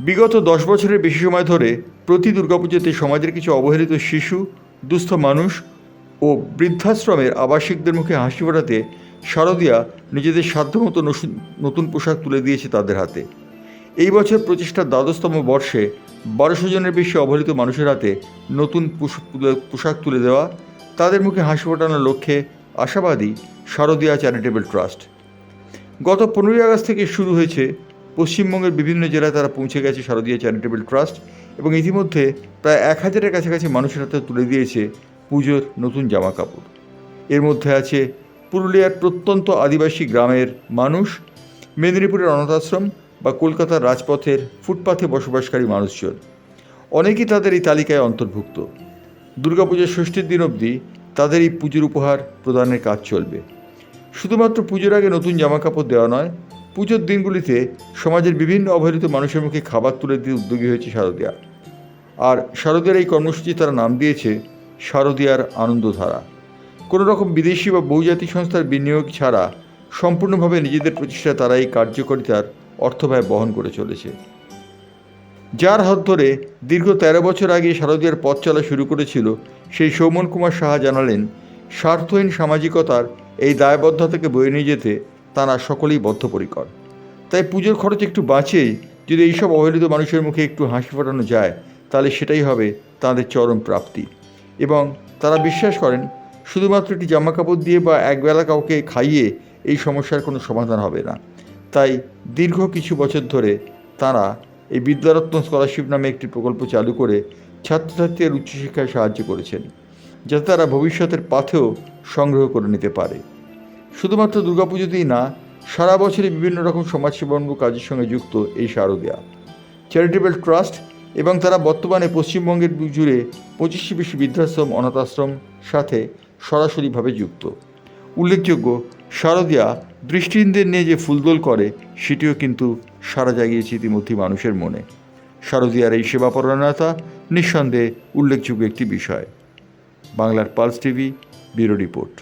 বিগত দশ বছরের বেশি সময় ধরে প্রতি দুর্গাপুজোতে সমাজের কিছু অবহেলিত শিশু, দুস্থ মানুষ ও বৃদ্ধাশ্রমের আবাসিকদের মুখে হাসি ফোটাতে শারদিয়া নিজেদের সাধ্যমতো নতুন পোশাক তুলে দিয়েছে তাদের হাতে। এই বছর প্রচেষ্টার দ্বাদশতম বর্ষে বারোশো জনের বেশি অবহেলিত মানুষের হাতে নতুন পোশ- পোশাক তুলে দেওয়া তাদের মুখে হাসি ফোটানোর লক্ষ্যে আশাবাদী শারদিয়া চ্যারিটেবল ট্রাস্ট। গত পনেরোই আগস্ট থেকে শুরু হয়েছে পশ্চিমবঙ্গের বিভিন্ন জেলায় তারা পৌঁছে গেছে শারদীয় চ্যারিটেবল ট্রাস্ট এবং ইতিমধ্যে প্রায় এক হাজারের কাছাকাছি মানুষের হাতে তুলে দিয়েছে পুজোর নতুন জামা কাপড় এর মধ্যে আছে পুরুলিয়ার প্রত্যন্ত আদিবাসী গ্রামের মানুষ, মেদিনীপুরের অনাথ আশ্রম বা কলকাতার রাজপথের ফুটপাথে বসবাসকারী মানুষজন। অনেকেই তাদের এই তালিকায় অন্তর্ভুক্ত। দুর্গাপূজার ষষ্ঠীর দিন অবধি তাদের এই পুজোর উপহার প্রদানের কাজ চলবে। শুধুমাত্র পুজোর আগে নতুন জামাকাপড় দেওয়া নয় পুজোর দিনগুলিতে সমাজের বিভিন্ন অবহেলিত মানুষের মুখে খাবার তুলে দিয়ে উদ্যোগী হয়েছে শারদিয়া। আর শারদিয়ার এই কর্মসূচি তারা নাম দিয়েছে শারদিয়ার আনন্দধারা। কোনো রকম বিদেশি বা বহুজাতি সংস্থার বিনিয়োগ ছাড়া সম্পূর্ণভাবে নিজেদের প্রচেষ্টা তারা এই কার্যকারিতার অর্থব্যয় বহন করে চলেছে। যার হাত ধরে দীর্ঘ তেরো বছর আগে শারদীয়ার পথ চলা শুরু করেছিল সেই সৌমন কুমার সাহা জানালেন, স্বার্থহীন সামাজিকতার এই দায়বদ্ধতাকে বয়ে নিয়ে যেতে তারা সকলেই বদ্ধপরিকর। তাই পুজোর খরচ একটু বাঁচেই যদি এইসব অবহেলিত মানুষের মুখে একটু হাসি ফোটানো যায়, তাহলে সেটাই হবে তাদের চরম প্রাপ্তি। এবং তারা বিশ্বাস করেন, শুধুমাত্র একটি জামাকাপড় দিয়ে বা একবেলা কাউকে খাইয়ে এই সমস্যার কোনো সমাধান হবে না। তাই দীর্ঘ কিছু বছর ধরে তারা এই বিদ্যারত্ন স্কলারশিপ নামে একটি প্রকল্প চালু করে ছাত্রছাত্রীদের উচ্চশিক্ষায় সাহায্য করেছেন, যাতে তারা ভবিষ্যতের পাথেও সংগ্রহ করে নিতে পারে। শুধুমাত্র দুর্গাপুজোতেই না, সারা বছরই বিভিন্ন রকম সমাজসেবামূলক কাজের সঙ্গে যুক্ত এই শারদীয়া। চ্যারিটেবল ট্রাস্ট এবং তারা বর্তমানে পশ্চিমবঙ্গের জুড়ে পঁচিশটি বেশি বৃদ্ধাশ্রম অনাথাশ্রম সাথে সরাসরিভাবে যুক্ত। উল্লেখযোগ্য, শারদিয়া দৃষ্টিহীনদের নিয়ে যে ফুলদোল করে, সেটিও কিন্তু সারা জাগিয়েছে ইতিমধ্যে মানুষের মনে। শারদিয়ার এই সেবাপরায়ণতা নিঃসন্দেহে উল্লেখযোগ্য একটি বিষয়। বাংলার পালস টিভি ব্যুরো রিপোর্ট।